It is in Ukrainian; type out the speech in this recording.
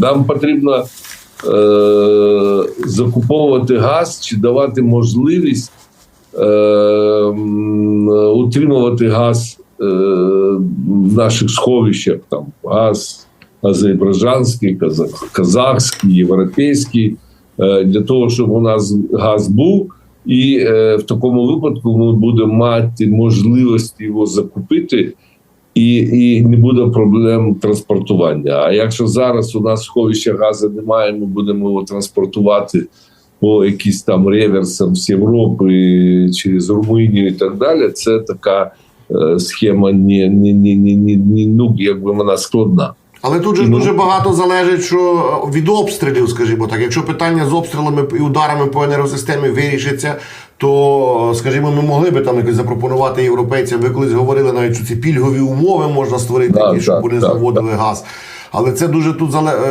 Нам потрібно е, закуповувати газ чи давати можливість е, утримувати газ е, в наших сховищах. Там газ азербайджанський, казахський, європейський, е, для того, щоб у нас газ був. І е, в такому випадку ми будемо мати можливість його закупити, і, і не буде проблем транспортування. А якщо зараз у нас сховища газу немає, ми будемо його транспортувати по якісь там реверсам з Європи через Румунію і так далі. Це така е, схема ні, ні, ні, ні, ні, ну, якби вона складна. Але тут же Ну. дуже багато залежить що від обстрілів, скажімо так. Якщо питання з обстрілами і ударами по енергосистемі вирішиться, то скажімо, ми могли би там якось запропонувати європейцям. Ви колись говорили навіть, що ці пільгові умови можна створити, Так, які, щоб так, вони так, заводили газ. Але це дуже тут залежить.